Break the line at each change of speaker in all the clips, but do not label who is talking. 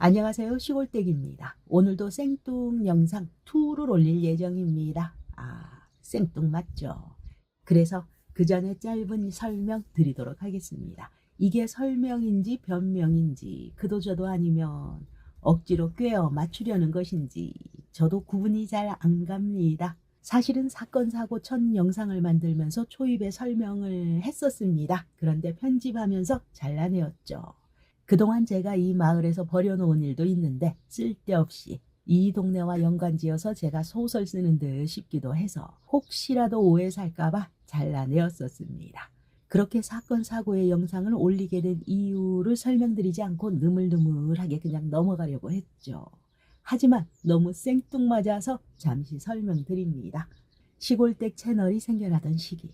안녕하세요. 시골댁입니다. 오늘도 생뚱 영상 2를 올릴 예정입니다. 아, 생뚱 맞죠? 그래서 그 전에 짧은 설명 드리도록 하겠습니다. 이게 설명인지 변명인지 그도 저도 아니면 억지로 꿰어 맞추려는 것인지 저도 구분이 잘 안 갑니다. 사실은 사건 사고 첫 영상을 만들면서 초입에 설명을 했었습니다. 그런데 편집하면서 잘라내었죠. 그동안 제가 이 마을에서 벌여놓은 일도 있는데 쓸데없이 이 동네와 연관지어서 제가 소설 쓰는 듯 싶기도 해서 혹시라도 오해 살까봐 잘라내었었습니다. 그렇게 사건 사고의 영상을 올리게 된 이유를 설명드리지 않고 느물느물하게 그냥 넘어가려고 했죠. 하지만 너무 생뚱맞아서 잠시 설명드립니다. 시골댁 채널이 생겨나던 시기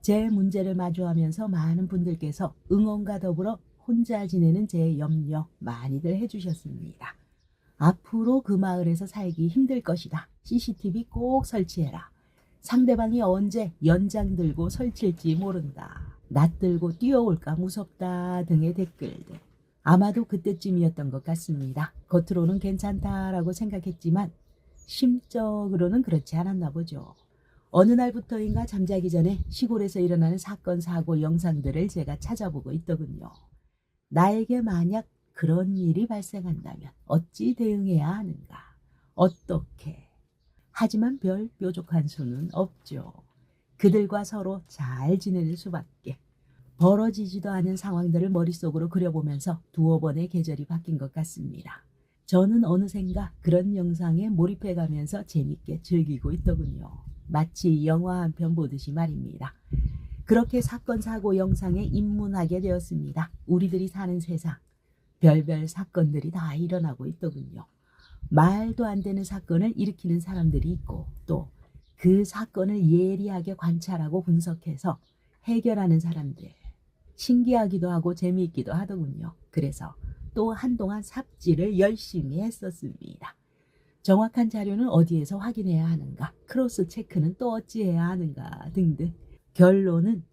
제 문제를 마주하면서 많은 분들께서 응원과 더불어 혼자 지내는 제 염려 많이들 해주셨습니다. 앞으로 그 마을에서 살기 힘들 것이다. CCTV 꼭 설치해라. 상대방이 언제 연장 들고 설칠지 모른다. 낯 들고 뛰어올까 무섭다 등의 댓글들. 아마도 그때쯤이었던 것 같습니다. 겉으로는 괜찮다라고 생각했지만 심적으로는 그렇지 않았나 보죠. 어느 날부터인가 잠자기 전에 시골에서 일어나는 사건, 사고 영상들을 제가 찾아보고 있더군요. 나에게 만약 그런 일이 발생한다면 어찌 대응해야 하는가? 어떻게? 하지만 별 뾰족한 수는 없죠. 그들과 서로 잘 지내는 수밖에. 벌어지지도 않은 상황들을 머릿속으로 그려보면서 두어 번의 계절이 바뀐 것 같습니다. 저는 어느샌가 그런 영상에 몰입해가면서 재밌게 즐기고 있더군요. 마치 영화 한 편 보듯이 말입니다. 그렇게 사건, 사고 영상에 입문하게 되었습니다. 우리들이 사는 세상, 별별 사건들이 다 일어나고 있더군요. 말도 안 되는 사건을 일으키는 사람들이 있고 또 그 사건을 예리하게 관찰하고 분석해서 해결하는 사람들. 신기하기도 하고 재미있기도 하더군요. 그래서 또 한동안 삽질을 열심히 했었습니다. 정확한 자료는 어디에서 확인해야 하는가, 크로스 체크는 또 어찌해야 하는가 등등. 결론은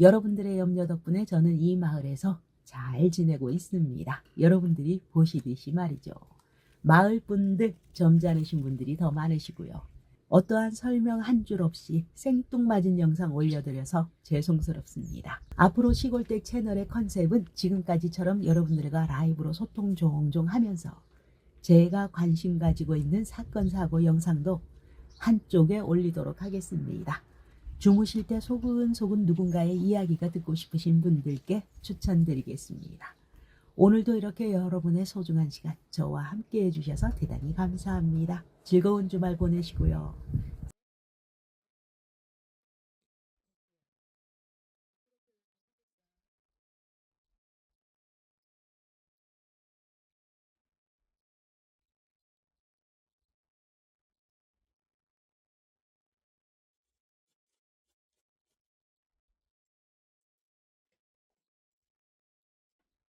여러분들의 염려 덕분에 저는 이 마을에서 잘 지내고 있습니다. 여러분들이 보시듯이 말이죠. 마을 분들, 점잖으신 분들이 더 많으시고요. 어떠한 설명 한 줄 없이 생뚱맞은 영상 올려드려서 죄송스럽습니다. 앞으로 시골댁 채널의 컨셉은 지금까지처럼 여러분들과 라이브로 소통 종종 하면서 제가 관심 가지고 있는 사건, 사고 영상도 한쪽에 올리도록 하겠습니다. 주무실 때 소근소근 누군가의 이야기가 듣고 싶으신 분들께 추천드리겠습니다. 오늘도 이렇게 여러분의 소중한 시간 저와 함께 해주셔서 대단히 감사합니다. 즐거운 주말 보내시고요.